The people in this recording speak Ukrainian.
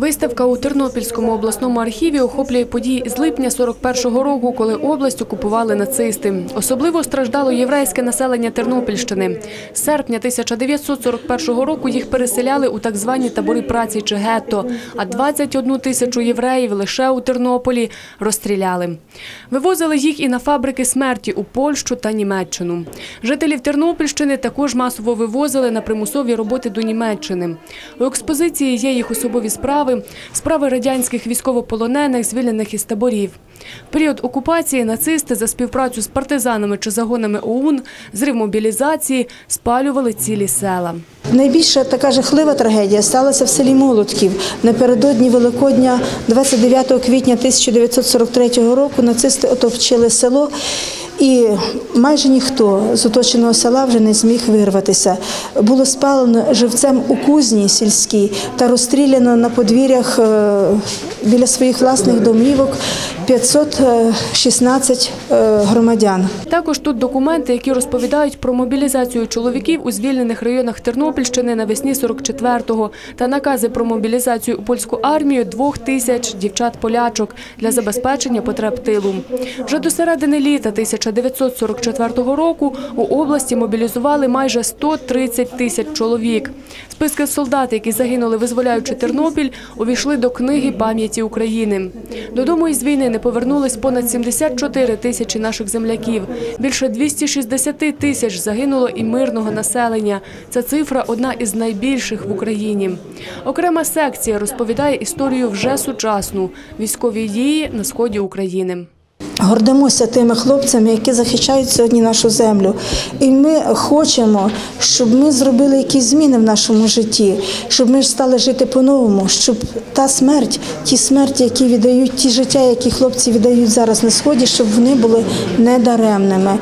Виставка у Тернопільському обласному архіві охоплює події з липня 41-го року, коли область окупували нацисти. Особливо страждало єврейське населення Тернопільщини. З серпня 1941 року їх переселяли у так звані табори праці чи гетто, а 21 тисячу євреїв лише у Тернополі розстріляли. Вивозили їх і на фабрики смерті у Польщу та Німеччину. Жителів Тернопільщини також масово вивозили на примусові роботи до Німеччини. У експозиції є їх особові справи, справи радянських військовополонених, звільнених із таборів. В період окупації нацисти за співпрацю з партизанами чи загонами ОУН, зрив мобілізації, спалювали цілі села. Найбільша така жахлива трагедія сталася в селі Молотків. Напередодні Великодня, 29 квітня 1943 року, нацисти отопчили село. І майже ніхто з оточеного села вже не зміг вирватися. Було спалено живцем у кузні сільській та розстріляно на подвір'ях е, біля своїх власних домівок 516 е, громадян. Також тут документи, які розповідають про мобілізацію чоловіків у звільнених районах Тернопільщини навесні 44-го та накази про мобілізацію у польську армію двох тисяч дівчат-полячок для забезпечення потреб тилу. Вже до середини літа 1944 року у області мобілізували майже 130 тисяч чоловік. Списки солдат, які загинули, визволяючи Тернопіль, увійшли до книги пам'яті України. Додому із війни не повернулись понад 74 тисячі наших земляків. Більше 260 тисяч загинуло і мирного населення. Ця цифра одна із найбільших в Україні. Окрема секція розповідає історію вже сучасну військові дії на сході України. Гордимося тими хлопцями, які захищають сьогодні нашу землю. І ми хочемо, щоб ми зробили якісь зміни в нашому житті, щоб ми стали жити по-новому, щоб та смерть, ті смерті, які віддають, ті життя, які хлопці віддають зараз на сході, щоб вони були недаремними.